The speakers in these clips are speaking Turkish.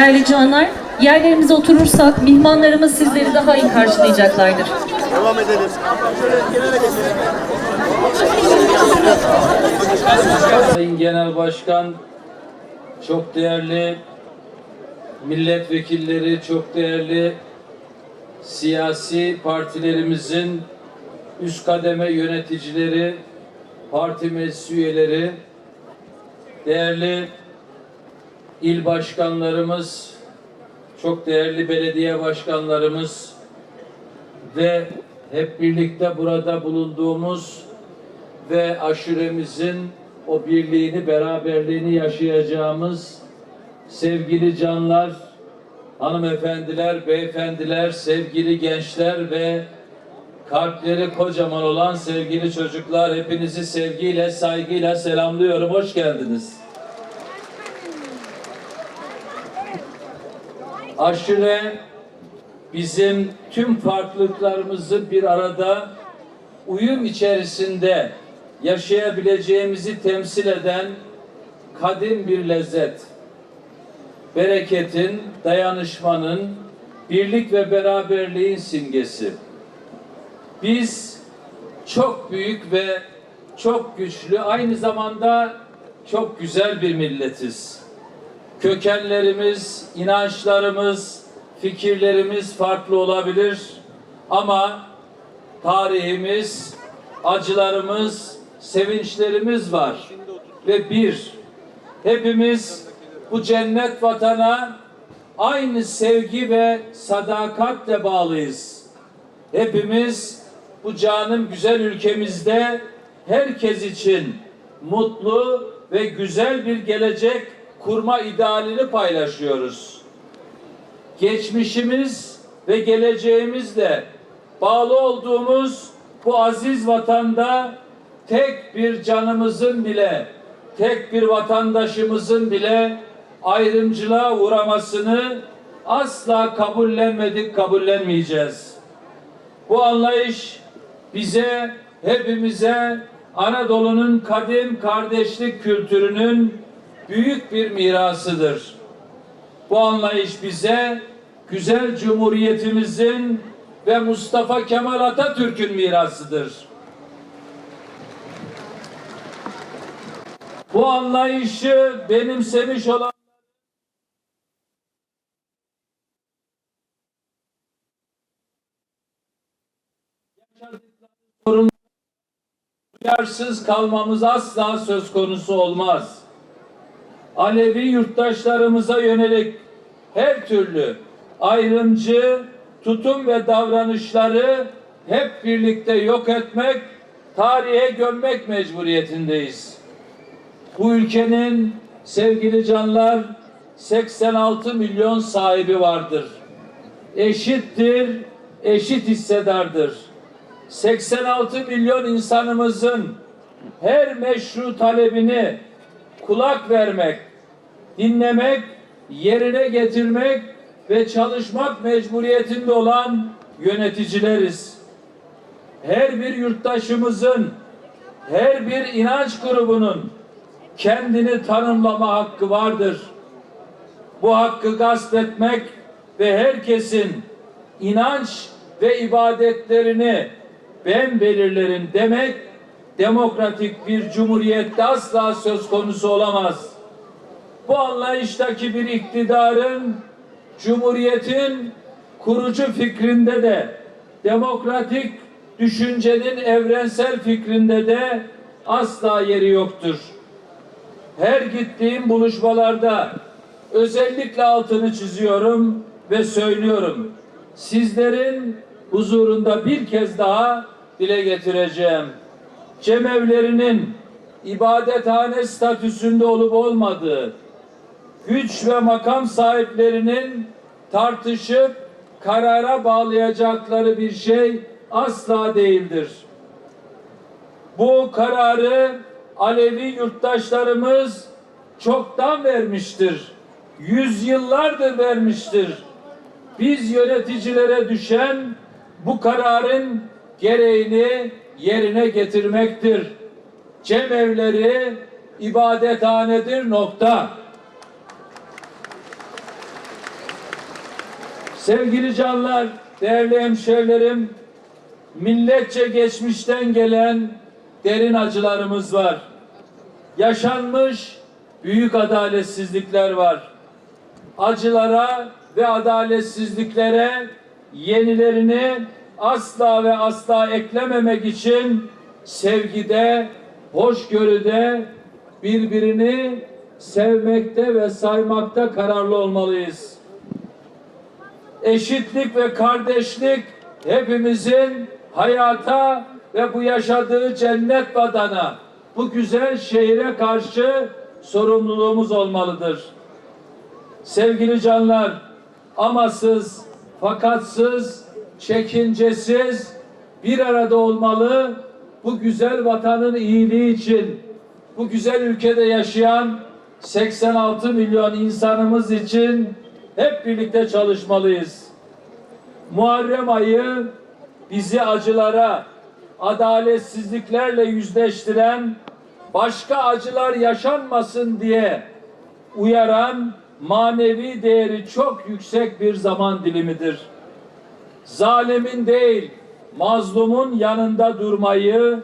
Değerli canlar, yerlerimize oturursak mihmanlarımız sizleri daha iyi karşılayacaklardır. Devam edelim. Sayın Genel Başkan, çok değerli milletvekilleri, çok değerli siyasi partilerimizin üst kademe yöneticileri, parti meclis üyeleri, değerli il başkanlarımız, çok değerli belediye başkanlarımız ve hep birlikte burada bulunduğumuz ve aşuremizin o birliğini, beraberliğini yaşayacağımız sevgili canlar, hanımefendiler, beyefendiler, sevgili gençler ve kalpleri kocaman olan sevgili çocuklar hepinizi sevgiyle, saygıyla selamlıyorum. Hoş geldiniz. Aşure bizim tüm farklılıklarımızı bir arada uyum içerisinde yaşayabileceğimizi temsil eden kadim bir lezzet. Bereketin, dayanışmanın, birlik ve beraberliğin simgesi. Biz çok büyük ve çok güçlü, aynı zamanda çok güzel bir milletiz. Kökenlerimiz, inançlarımız, fikirlerimiz farklı olabilir ama tarihimiz, acılarımız, sevinçlerimiz var. Ve bir, hepimiz bu cennet vatana aynı sevgi ve sadakatle bağlıyız. Hepimiz bu canım güzel ülkemizde herkes için mutlu ve güzel bir gelecek kurma idealini paylaşıyoruz geçmişimiz ve geleceğimizle bağlı olduğumuz bu aziz vatanda tek bir canımızın bile, tek bir vatandaşımızın bile ayrımcılığa uğramasını asla kabullenmedik, kabullenmeyeceğiz. Bu anlayış bize, hepimize Anadolu'nun kadim kardeşlik kültürünün büyük bir mirasıdır. Bu anlayış bize güzel cumhuriyetimizin ve Mustafa Kemal Atatürk'ün mirasıdır. Bu anlayışı benimsemiş olan duyarsız kalmamız asla söz konusu olmaz. Alevi yurttaşlarımıza yönelik her türlü ayrımcı tutum ve davranışları hep birlikte yok etmek, tarihe gömmek mecburiyetindeyiz. Bu ülkenin sevgili canlar 86 milyon sahibi vardır. Eşittir, eşit hissedardır. 86 milyon insanımızın her meşru talebini kulak vermek, dinlemek, yerine getirmek ve çalışmak mecburiyetinde olan yöneticileriz. Her bir yurttaşımızın, her bir inanç grubunun kendini tanımlama hakkı vardır. Bu hakkı gasp etmek ve herkesin inanç ve ibadetlerini ben belirlerim demek demokratik bir cumhuriyette asla söz konusu olamaz. Bu anlayıştaki bir iktidarın cumhuriyetin kurucu fikrinde de demokratik düşüncenin evrensel fikrinde de asla yeri yoktur. Her gittiğim buluşmalarda özellikle altını çiziyorum ve söylüyorum. Sizlerin huzurunda bir kez daha dile getireceğim. Cemevlerinin ibadethane statüsünde olup olmadığı, güç ve makam sahiplerinin tartışıp karara bağlayacakları bir şey asla değildir. Bu kararı Alevi yurttaşlarımız çoktan vermiştir. Yüzyıllardır vermiştir. Biz yöneticilere düşen bu kararın gereğini yerine getirmektir. Cemevleri ibadethanedir nokta. Sevgili canlar, değerli hemşehrilerim, milletçe geçmişten gelen derin acılarımız var. Yaşanmış büyük adaletsizlikler var. Acılara ve adaletsizliklere yenilerini asla ve asla eklememek için sevgide, hoşgörüde birbirini sevmekte ve saymakta kararlı olmalıyız. Eşitlik ve kardeşlik hepimizin hayata ve bu yaşadığı cennet vatana, bu güzel şehire karşı sorumluluğumuz olmalıdır. Sevgili canlar, amasız, fakatsız, çekincesiz bir arada olmalı. Bu güzel vatanın iyiliği için, bu güzel ülkede yaşayan 86 milyon insanımız için hep birlikte çalışmalıyız. Muharrem ayı bizi acılara, adaletsizliklerle yüzleştiren, başka acılar yaşanmasın diye uyaran manevi değeri çok yüksek bir zaman dilimidir. Zalimin değil, mazlumun yanında durmayı,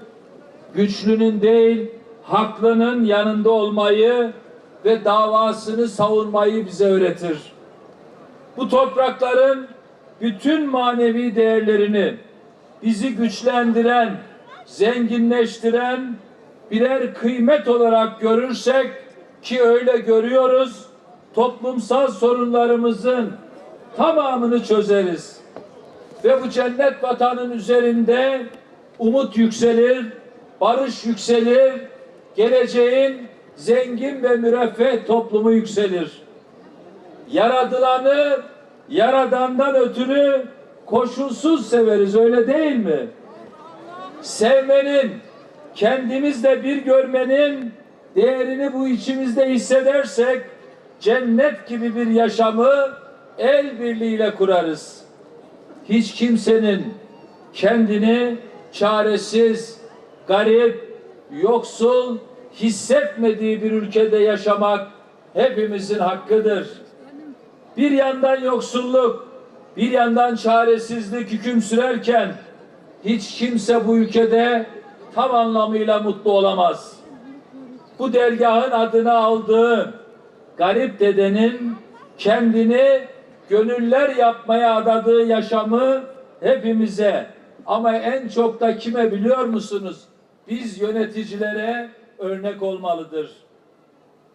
güçlünün değil, haklının yanında olmayı ve davasını savunmayı bize öğretir. Bu toprakların bütün manevi değerlerini bizi güçlendiren, zenginleştiren birer kıymet olarak görürsek ki öyle görüyoruz, toplumsal sorunlarımızın tamamını çözeriz. Ve bu cennet vatanın üzerinde umut yükselir, barış yükselir, geleceğin zengin ve müreffeh toplumu yükselir. Yaradılanı yaradandan ötürü koşulsuz severiz öyle değil mi? Sevmenin, kendimizle bir görmenin değerini bu içimizde hissedersek cennet gibi bir yaşamı el birliğiyle kurarız. Hiç kimsenin kendini çaresiz, garip, yoksul hissetmediği bir ülkede yaşamak hepimizin hakkıdır. Bir yandan yoksulluk, bir yandan çaresizlik hüküm sürerken hiç kimse bu ülkede tam anlamıyla mutlu olamaz. Bu dergahın adını aldığı garip dedenin kendini gönüller yapmaya adadığı yaşamı hepimize ama en çok da kime biliyor musunuz? Biz yöneticilere örnek olmalıdır.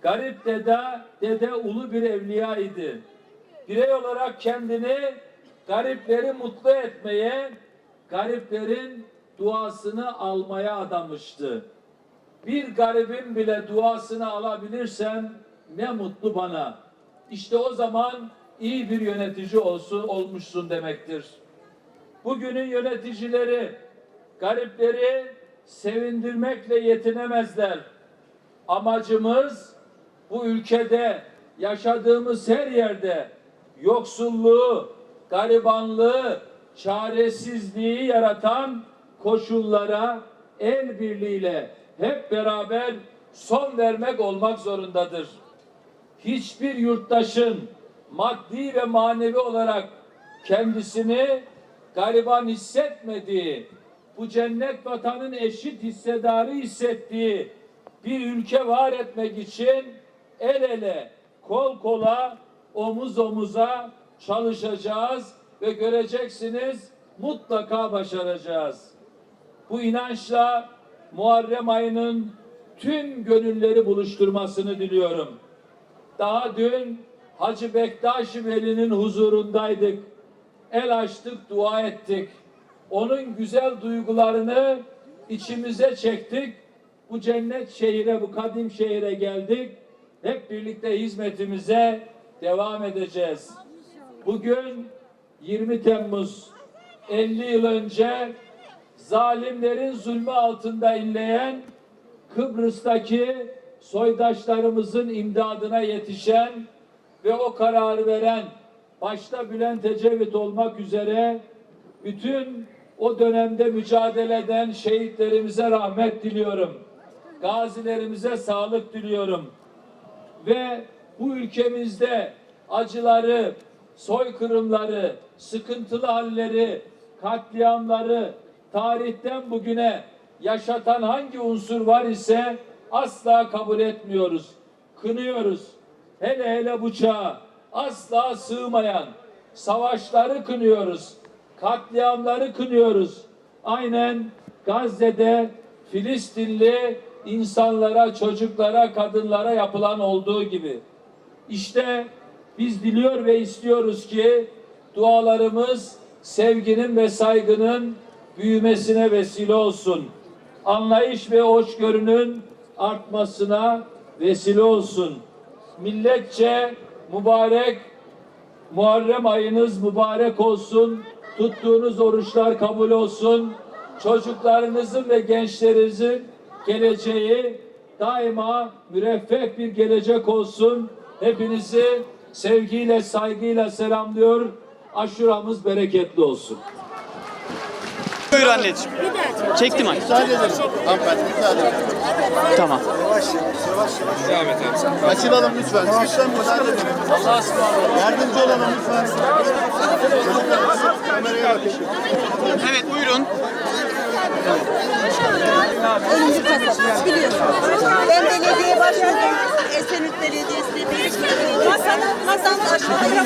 Garip dede, dede ulu bir evliya idi. Birey olarak kendini garipleri mutlu etmeye, gariplerin duasını almaya adamıştı. Bir garibin bile duasını alabilirsem ne mutlu bana. İşte o zaman iyi bir yönetici olsun, olmuşsun demektir. Bugünün yöneticileri garipleri sevindirmekle yetinemezler. Amacımız bu ülkede yaşadığımız her yerde yoksulluğu, garibanlığı, çaresizliği yaratan koşullara el birliğiyle hep beraber son vermek olmak zorundadır. Hiçbir yurttaşın maddi ve manevi olarak kendisini gariban hissetmediği, bu cennet vatanın eşit hissedarı hissettiği bir ülke var etmek için el ele, kol kola, omuz omuza çalışacağız ve göreceksiniz mutlaka başaracağız. Bu inançla Muharrem ayının tüm gönülleri buluşturmasını diliyorum. Daha dün Hacı Bektaş Veli'nin huzurundaydık. El açtık, dua ettik. Onun güzel duygularını içimize çektik. Bu cennet şehire, bu kadim şehire geldik. Hep birlikte hizmetimize devam edeceğiz. Bugün 20 Temmuz 50 yıl önce zalimlerin zulmü altında inleyen Kıbrıs'taki soydaşlarımızın imdadına yetişen ve o kararı veren başta Bülent Ecevit olmak üzere bütün o dönemde mücadele eden şehitlerimize rahmet diliyorum. Gazilerimize sağlık diliyorum. Ve bu ülkemizde acıları, soykırımları, sıkıntılı halleri, katliamları tarihten bugüne yaşatan hangi unsur var ise asla kabul etmiyoruz. Kınıyoruz. Hele hele bu çağa asla sığmayan savaşları kınıyoruz. Katliamları kınıyoruz. Aynen Gazze'de Filistinli insanlara, çocuklara, kadınlara yapılan olduğu gibi. İşte biz diliyor ve istiyoruz ki dualarımız sevginin ve saygının büyümesine vesile olsun. Anlayış ve hoşgörünün artmasına vesile olsun. Milletçe mübarek Muharrem ayınız mübarek olsun. Tuttuğunuz oruçlar kabul olsun. Çocuklarınızın ve gençlerinizin geleceği daima müreffeh bir gelecek olsun. Hepinizi sevgiyle, saygıyla selamlıyor. Aşuramız bereketli olsun. Buyur anneciğim. Çektim anne. Müsaade edelim. Hanımefendi müsaade edelim. Tamam. Açılalım lütfen. Lütfen müsaade edelim. Allah'a ısmarladık. Yardımcı olalım lütfen. Kameraya bakın. Evet buyurun. Ölümcül kasap biliyorsunuz. Ben belediye başkanıyım. Esenüt Belediyesi'nde bir masanın masanın aşağıya